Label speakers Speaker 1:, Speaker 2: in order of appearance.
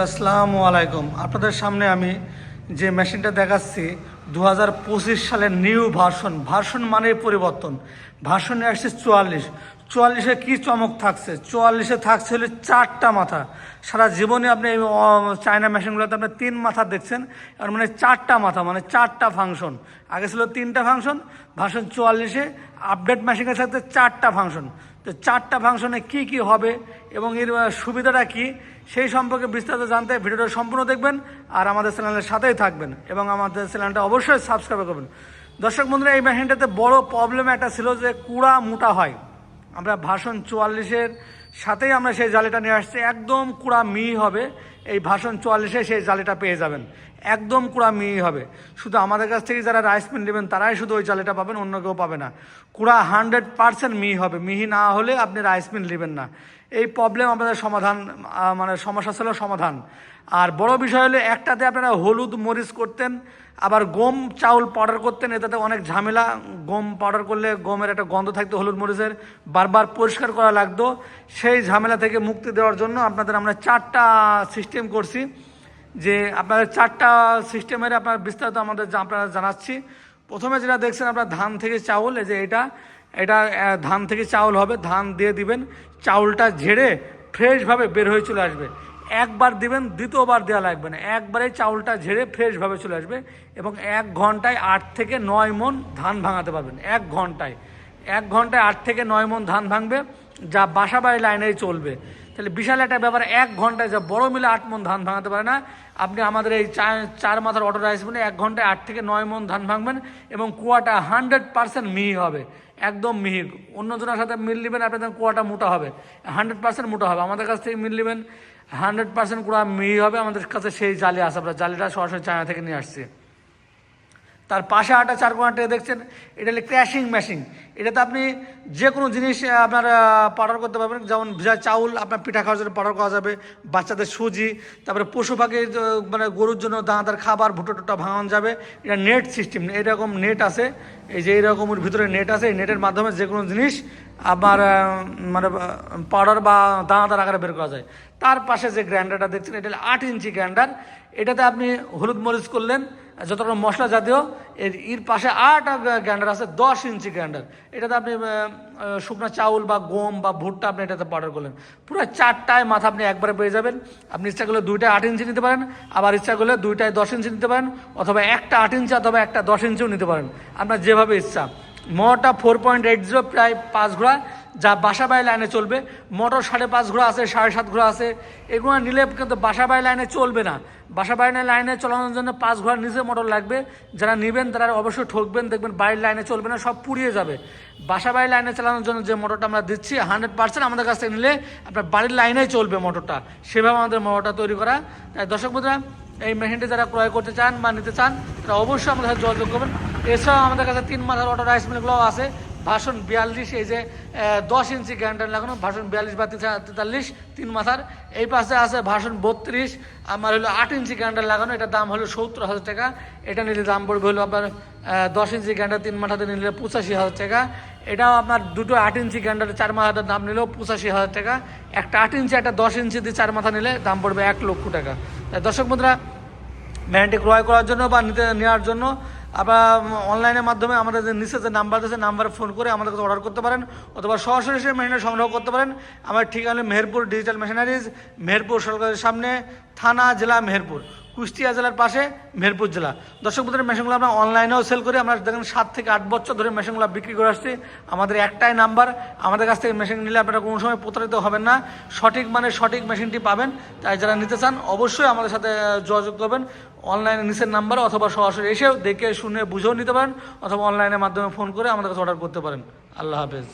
Speaker 1: আসসালামু আলাইকুম। আপনাদের সামনে আমি যে মেশিনটা দেখাচ্ছি দু হাজার পঁচিশ সালের নিউ ভার্সন। ভার্সন মানে পরিবর্তন। ভার্সনে আসছে চুয়াল্লিশ। চুয়াল্লিশে কী চমক থাকছে? চুয়াল্লিশে থাকছে হলে চারটা মাথা। সারা জীবনে আপনি এই চায়না মেশিনগুলোতে আপনি তিন মাথা দেখছেন আর মানে চারটা মাথা মানে চারটা ফাংশন। আগে ছিল তিনটা ফাংশন, ভার্সন চুয়াল্লিশে, আপডেট মেশিনের সাথে চারটা ফাংশন। তো চারটা ফাংশনে কি কি হবে এবং এর সুবিধাটা কি, সেই সম্পর্কে বিস্তারিত জানতে ভিডিওটা সম্পূর্ণ দেখবেন আর আমাদের চ্যানেলের সাথেই থাকবেন এবং আমাদের চ্যানেলটা অবশ্যই সাবস্ক্রাইব করবেন। দর্শক বন্ধুরা, এই মেশিনটাতে বড় প্রবলেম একটা ছিল যে কুড়া মোটা হয়। আমরা ভাষণ চুয়াল্লিশের সাথেই আমরা সেই জালিটা নিয়ে আসছি। একদম কুড়া মি হবে। এই ভাষণ চুয়াল্লিশে সেই জালেটা পেয়ে যাবেন। একদম কুড়া মিহি হবে। শুধু আমাদের কাছ থেকে যারা রাইস মিল নেবেন, তারাই শুধু ওই জালেটা পাবেন, অন্য কেউ পাবে না। কুড়া হান্ড্রেড পার্সেন্ট মিহি হবে। মিহি না হলে আপনি রাইস মিল নেবেন না। এই প্রবলেম আপনাদের সমাধান মানে সমস্যা ছিল সমাধান। আর বড় বিষয় হলো, একটাতে আপনারা হলুদ মরিচ করতেন, আবার গম চাউল পাউডার করতেন, এটাতে অনেক ঝামেলা। গম পাউডার করলে গমের একটা গন্ধ থাকতো হলুদ মরিচের, বারবার পরিষ্কার করা লাগতো। সেই ঝামেলা থেকে মুক্তি দেওয়ার জন্য আপনাদের আমরা চারটা সিস্টেম করছি। যে আপনাদের চারটা সিস্টেমের আপনার বিস্তারিত আমাদের আপনারা জানাচ্ছি। প্রথমে যেটা দেখছেন আপনার ধান থেকে চাউল, এই যে এটা। এটা ধান থেকে চাউল হবে, ধান দিয়ে দিবেন, চাউলটা ঝেড়ে ফ্রেশভাবে বের হয়ে চলে আসবে। একবার দিবেন, দ্বিতীয়বার দেওয়া লাগবে না। একবারে চাউলটা ঝেড়ে ফ্রেশভাবে চলে আসবে এবং এক ঘন্টায় আট থেকে নয় মন ধান ভাঙাতে পারবেন। এক ঘন্টায়। এক ঘন্টায় আট থেকে নয় মন ধান ভাঙবে, যা বাসা বাড়ি লাইনেই চলবে। তাহলে বিশাল একটা ব্যাপার, এক ঘন্টায় যা বড় মিলে আট মন ধান ভাঙাতে পারে না। আপনি আমাদের এই চার চার মাথার অটো রাইস এক ঘন্টায় আট থেকে নয় মন ধান ভাঙবেন এবং কুয়াটা হান্ড্রেড পার্সেন্ট মিহি হবে। একদম মিহি অন্যজনের সাথে মিল নেবেন আপনাদের কুয়াটা মোটা হবে। হান্ড্রেড পার্সেন্ট মোটা হবে। আমাদের কাছ থেকে মিল নেবেন। হান্ড্রেড পার্সেন্ট কুড়া মিহি হবে। আমাদের কাছে সেই জালি আসে আমরা জালিটা সরাসরি চায়না থেকে নিয়ে আসছে। তার পাশে আটা চার কোনাটা দেখছেন? এটা হলো ক্র্যাশিং মেশিন এটাতে আপনি যে কোনো জিনিস আপনার পাউডার করতে পারবেন। যেমন ভেজা চাউল, আপনার পিঠা খাওয়ার জন্য পাউডার করা যাবে, বাচ্চাদের সুজি, তারপরে পশু পাখির মানে গরুর জন্য দানাদার খাবার ভুটো টুটা ভাঙানো যাবে। এটা নেট সিস্টেম, এরকম নেট আছে। এই যে এইরকমের ভিতরে নেট আছে, এই নেটের মাধ্যমে যে কোনো জিনিস আপনার মানে পাউডার বা দানাদার আকারে বের করা যায়। তার পাশে যে গ্রাইন্ডারটা দেখছেন, এটা আট ইঞ্চি গ্রাইন্ডার। এটাতে আপনি হলুদ মরিচ করলেন যত মশলা জাতীয়, এর এর পাশে আট গ্রাইন্ডার আছে, দশ ইঞ্চি গ্রাইন্ডার। এটাতে আপনি শুকনো চাউল বা গম বা ভুট্টা আপনি এটাতে পাউডার করলেন। পুরো চারটায় মাথা আপনি একবারে পেয়ে যাবেন। আপনি ইচ্ছা করলে দুইটায় আট ইঞ্চি নিতে পারেন, আবার ইচ্ছা করলে দুইটায় দশ ইঞ্চি নিতে পারেন, অথবা একটা আট ইঞ্চি অথবা একটা দশ ইঞ্চিও নিতে পারেন। আপনার যেভাবে ইচ্ছা। মোটা ফোর পয়েন্ট এইট জিরো প্রায় পাঁচ ঘোড়া। যা বাসা বাড়ি লাইনে চলবে, মোটর সাড়ে পাঁচ ঘোড়া আছে, সাড়ে সাত ঘোড়া আছে, এগুলো নিলে কিন্তু বাসা বাড়ি লাইনে চলবে না। বাসা বাড়ি লাইনে চালানোর জন্য পাঁচ ঘোড়ার নিচে মোটর লাগবে, যারা নেবেন তারা অবশ্যই ঠকবেন, দেখবেন বাড়ির লাইনে চলবে না, সব পুড়িয়ে যাবে। বাসা বাড়ি লাইনে চালানোর জন্য যে মোটরটা আমরা দিচ্ছি হান্ড্রেড পার্সেন্ট আমাদের কাছ থেকে নিলে আপনার বাড়ির লাইনেই চলবে মোটরটা। সেভাবে আমাদের মোটরটা তৈরি করা। তাই দর্শক বন্ধুরা, এই মেশিনটি যারা ক্রয় করতে চান বা নিতে চান, তারা অবশ্যই আমাদের সাথে যোগাযোগ করবেন। এছাড়াও আমাদের কাছে তিন মাথার অটো রাইস মিলগুলো আছে। ভাষণ বিয়াল্লিশ, এই যে দশ ইঞ্চি গ্যান্ডার লাগানো, ভাষণ বিয়াল্লিশ বা তেতা- তেতাল্লিশ, তিন মাথার। এই পাশে আছে ভাষণ বত্রিশ, আমার হলো আট ইঞ্চি গ্যান্ডার লাগানো, এটার দাম হলো সত্তর হাজার টাকা। এটা নিলে দাম পড়বে হলো আপনার দশ ইঞ্চি গ্যান্ডার তিন মাথাতে নিলে পঁচাশি হাজার টাকা। এটাও আপনার দুটো আট ইঞ্চি গ্যান্ডার চার মাথার দাম নিলেও পঁচাশি হাজার টাকা। একটা আট ইঞ্চি, একটা দশ ইঞ্চি দিয়ে চার মাথা নিলে দাম পড়বে এক লক্ষ টাকা। তাই দর্শক বন্ধুরা ভ্যানটি ক্রয় করার জন্য বা নিতে, নেওয়ার জন্য আপনার অনলাইনের মাধ্যমে আমাদের যে নিচে যে নাম্বার আছে, নাম্বারে ফোন করে আমাদের কাছে অর্ডার করতে পারেন, অথবা সরাসরি সে মেশিনারি সংগ্রহ করতে পারেন। আমার ঠিকানা মেহেরপুর ডিজিটাল মেশিনারিজ মেহেরপুর সরকারের সামনে, থানা, জেলা মেহেরপুর। কুষ্টিয়া জেলার পাশে মেহেরপুর জেলা। দর্শক বন্ধুরা, মেশিনগুলো আমরা অনলাইনেও সেল করি। আমরা দেখেন সাত থেকে আট বছর ধরে মেশিনগুলো বিক্রি করে আসছি। আমাদের একটাই নাম্বার আমাদের কাছ থেকে মেশিন নিলে আপনারা কোনো সময় প্রতারিত হবেন না। সঠিক মানে সঠিক মেশিনটি পাবেন। তাই যারা নিতে চান, অবশ্যই আমাদের সাথে যোগাযোগ করবেন। অনলাইনে নিচের নাম্বার অথবা সরাসরি এসেও দেখে, শুনে, বুঝেও নিতে পারেন। অথবা অনলাইনের মাধ্যমে ফোন করে আমাদের কাছে অর্ডার করতে পারেন। আল্লাহ হাফেজ।